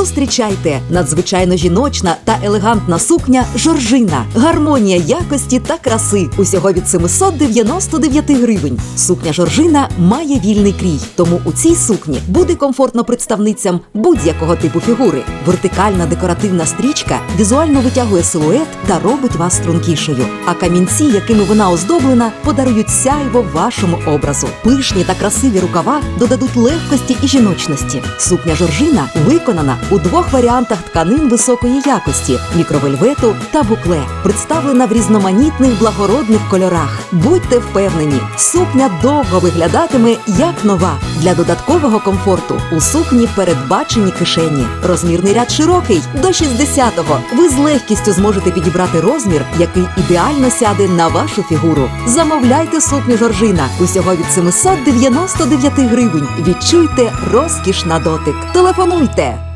Зустрічайте надзвичайно жіночна та елегантна сукня Жоржина. Гармонія якості та краси. Усього від 799 гривень. Сукня Жоржина має вільний крій, тому у цій сукні буде комфортно представницям будь-якого типу фігури. Вертикальна декоративна стрічка візуально витягує силует та робить вас стрункішою. А камінці, якими вона оздоблена, подарують сяйво вашому образу. Пишні та красиві рукава додадуть легкості і жіночності. Сукня Жоржина виконана у двох варіантах тканин високої якості мікровельвету та букле, представлена в різноманітних благородних кольорах. Будьте впевнені, сукня довго виглядатиме як нова. Для додаткового комфорту у сукні передбачені кишені. Розмірний ряд широкий до 60-го. Ви з легкістю зможете підібрати розмір, який ідеально сяде на вашу фігуру. Замовляйте сукню Жоржина усього від 799 гривень. Відчуйте розкіш на дотик. Телефонуйте.